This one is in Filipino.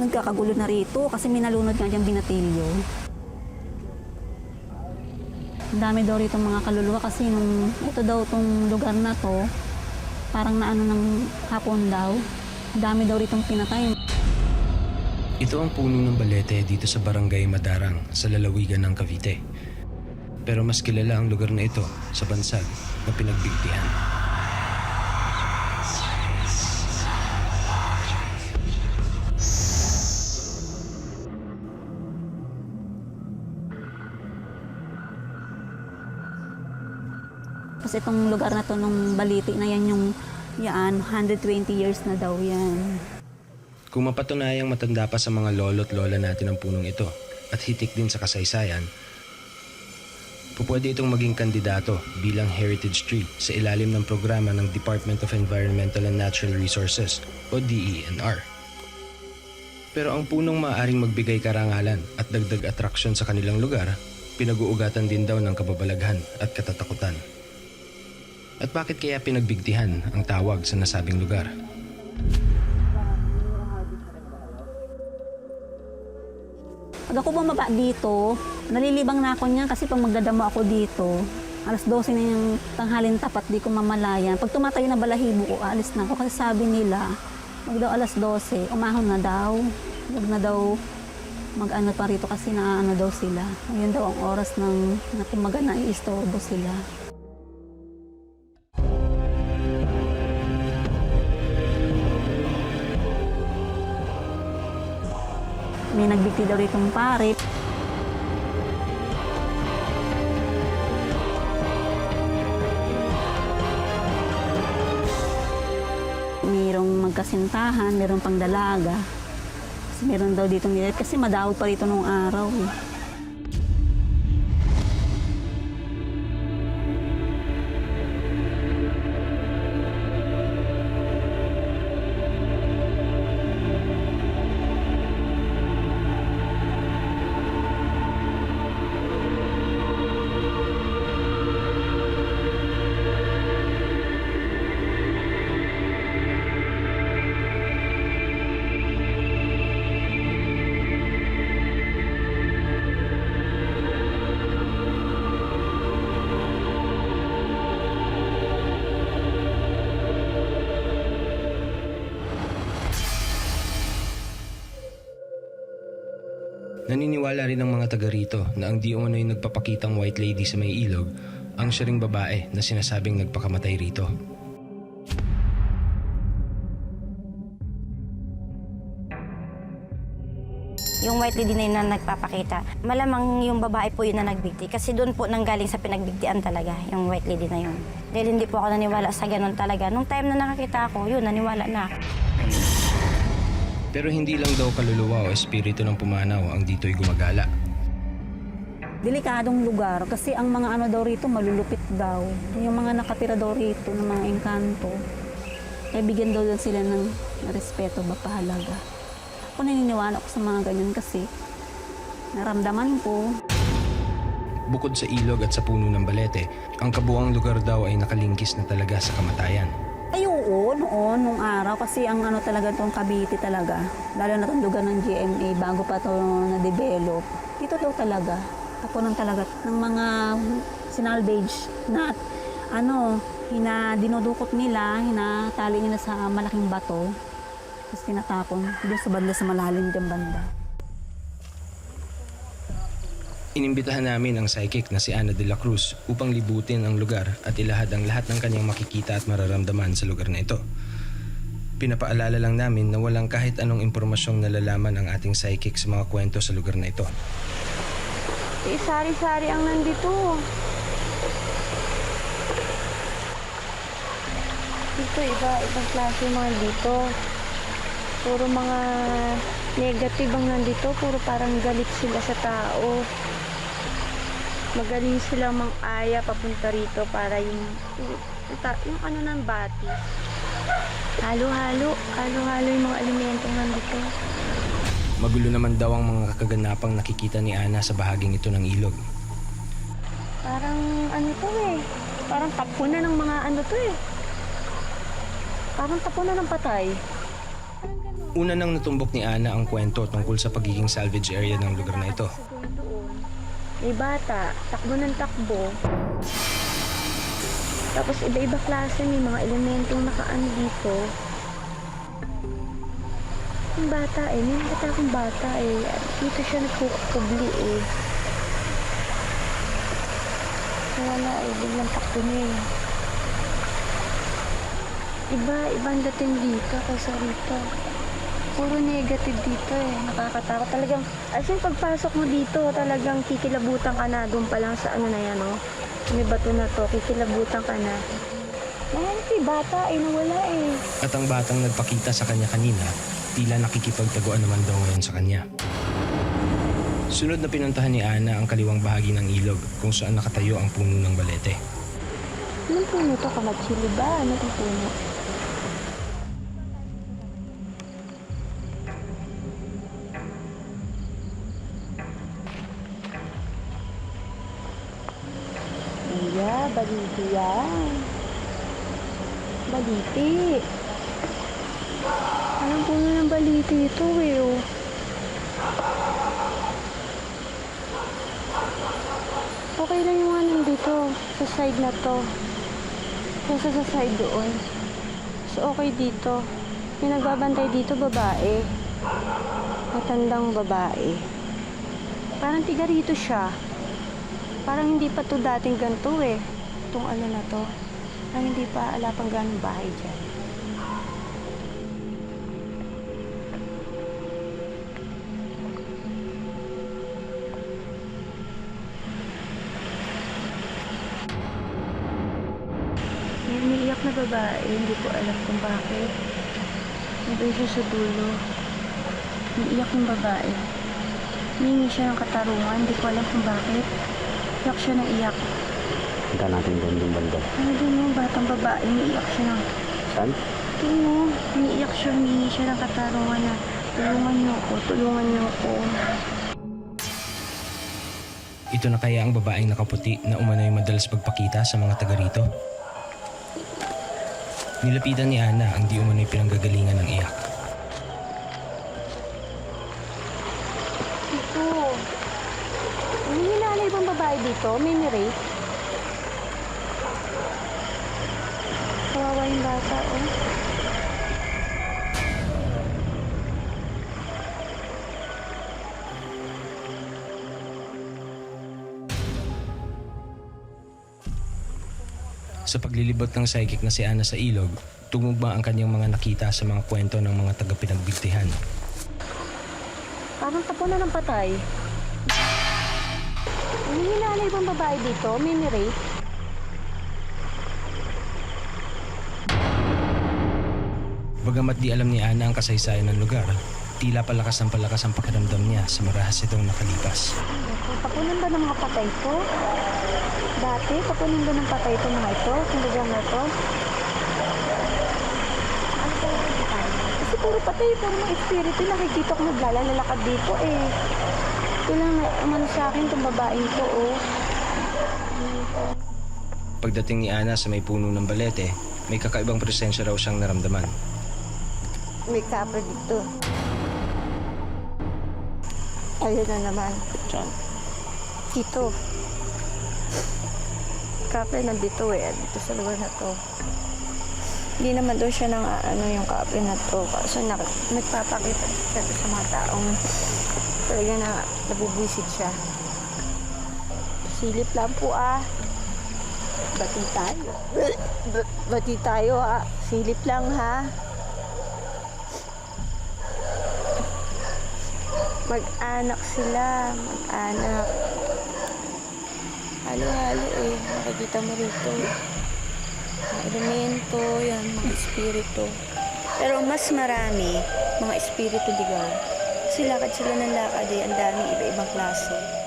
nagkakagulo na rito kasi may nalunod nga dyan binatilyo. Ang dami daw rito mga kaluluwa kasi nung ito daw tong lugar na to, parang naano ng hapon daw. Ang dami daw rito pinatay. Ito ang puno ng balete dito sa barangay Madarang sa lalawigan ng Cavite. Pero mas kilala ang lugar na ito sa bansag na pinagbigtihan. Kasi itong lugar na to nung baliti na yan yung yan, 120 years na daw yan. Kung mapatunayang matanda pa sa mga lolo't lola natin ang punong ito at hitik din sa kasaysayan, pupwede itong maging kandidato bilang heritage tree sa ilalim ng programa ng Department of Environmental and Natural Resources o DENR. Pero ang punong maaaring magbigay karangalan at dagdag atraksyon sa kanilang lugar, pinag-uugatan din daw ng kababalaghan at katatakutan. At bakit kaya pinagbigtihan ang tawag sa nasabing lugar? Pag ako bumaba dito, nalilibang na ako niyan kasi pag magdadamo ako dito, alas 12 na yung tanghalin tapat, di ko mamalayan. Pag tumatayo na balahibo ko, alis na ako kasi sabi nila, wag daw alas 12, umahon na daw. Wag na daw mag-ano pa rito kasi naano daw sila. Ngayon daw ang oras ng na kumaga na iistorbo sila. Nagbigti daw rito pare. Mayroong magkasintahan, mayroong pang dalaga. Kasi meron daw dito nilit kasi madawag pa rito nung araw. Eh. Naniniwala rin ang mga taga rito na ang di umano'y nagpapakitang white lady sa may ilog ang siya babae na sinasabing nagpakamatay rito. Yung white lady na yun na nagpapakita, malamang yung babae po yun na nagbigti. Kasi doon po nanggaling sa pinagbigtian talaga, yung white lady na yun. Dahil hindi po ako naniwala sa ganun talaga. Nung time na nakakita ako, yun, naniwala na ako. Pero hindi lang daw kaluluwa o espiritu ng pumanaw ang dito'y gumagala. Delikadong lugar kasi ang mga ano daw rito malulupit daw. Yung mga nakatira daw rito ng mga engkanto. Kaya bigyan daw sila ng respeto ba pahalaga. Ako naniniwala ko sa mga ganyan kasi naramdaman ko Bukod sa ilog at sa puno ng balete, ang kabuang lugar daw ay nakalingkis na talaga sa kamatayan. Oo, noon, nung araw, kasi ang ano talaga itong Cavite talaga, lalo na itong lugar ng GMA, bago pa ito na-develop, dito daw talaga, tapunan talaga ng mga sinalvage na ano, hina, dinudukot nila, hinatali nila sa malaking bato, tapos tinatapon doon sa banda sa malalim dyan banda. Inimbitahan namin ang psychic na si Ana de la Cruz upang libutin ang lugar at ilahad ang lahat ng kanyang makikita at mararamdaman sa lugar na ito. Pinapaalala lang namin na walang kahit anong impormasyong nalalaman ang ating psychic sa mga kwento sa lugar na ito. Eh, sari-sari ang nandito. Dito, iba, ibang klase mga dito. Puro mga negative ang nandito. Puro parang galit sila sa tao. Magaling sila mang aya papunta rito para yung, yung, yung ano ng bati. Halo-halo. Halo-halo yung mga alimentong nandito. Magulo naman daw ang mga kaganapang nakikita ni Ana sa bahaging ito ng ilog. Parang ano to eh. Parang tapunan ng mga ano to eh. Parang tapunan ng patay. Una nang natumbok ni Ana ang kwento tungkol sa pagiging salvage area ng lugar na ito. May bata, takbo ng takbo. Tapos iba-iba klase, may mga elementong nakaano dito. Yung bata eh, may nakita akong bata eh. Dito siya nagkukubli eh. Wala eh, biglang takbo niya eh. Iba, ibang dating dito kaysa rito. Puro negative dito eh. Nakakatakot talagang. As in, pagpasok mo dito, talagang kikilabutan ka na. Doon pa lang sa ano na yan, oh. May bato na to, kikilabutan ka na. Mahal si bata eh, nawala eh. At ang batang nagpakita sa kanya kanina, tila nakikipagtaguan naman daw ngayon sa kanya. Sunod na pinuntahan ni Ana ang kaliwang bahagi ng ilog kung saan nakatayo ang puno ng balete. Anong puno to? Kamatsili ba? Ano itong puno? Baliti yan. Baliti. Anong puno ng baliti ito eh, oh. Okay lang yung ano dito, sa side na to. Kasi sa side doon. So, okay dito. Yung nagbabantay dito, babae. Matandang babae. Parang tiga rito siya. Parang hindi pa to dating ganito eh. Itong ano na to. Parang hindi pa ala pang ganong bahay dyan. May umiiyak na babae, hindi ko alam kung bakit. Nandun siya sa dulo. Umiiyak yung babae. Humingi siya ng katarungan, hindi ko alam kung bakit. Iyak siya ng iyak. Punta natin doon yung banda. Ano din yung batang babae, umiiyak siya ng... Saan? Tingnan mo, umiiyak siya, humingi siya ng katarungan na tulungan niyo ako, tulungan niyo ako. Ito na kaya ang babaeng nakaputi na umano'y madalas magpakita sa mga taga rito? Nilapitan ni Ana ang di umano'y pinanggagalingan ng iyak. Ito. Na ano ibang babae dito, may nirape. Kawawa yung bata, oh. Sa paglilibot ng psychic na si Ana sa ilog, tumugma ang kanyang mga nakita sa mga kwento ng mga taga-pinagbigtihan. Parang tapo na ng patay. Ano ibang babae dito, may Bagamat di alam ni Ana ang kasaysayan ng lugar, tila palakas ng palakas ang pakiramdam niya sa marahas itong nakalipas. Tapunan ba ng mga patay to? Dati, tapunan ba ng patay to mga ito? Kung lugar na to? Ba yung detalye? Kasi puro patay, puro mga espiritu. Nakikita ko naglalalakad dito eh. Ito lang umano sa akin itong babaeng to oh. Pagdating ni Ana sa may puno ng balete, may kakaibang presensya raw siyang naramdaman. May kapre dito. Ayun na naman. Dito. Kapre nandito eh. Dito sa lugar na to. Hindi naman doon siya nang ano yung kapre na to. Kaso na, nagpapakita siya sa mga taong talaga na nabubwisit siya. Silip lang po ah. Bati tayo. Bati tayo ah. Silip lang ha. Mag-anak sila, mag-anak. Halo-halo eh, makikita mo rito. Mga elemento, yan, mga espiritu. Pero mas marami, mga espiritu digaw. Kasi lakad sila ng lakad eh, ang dami iba-ibang klase.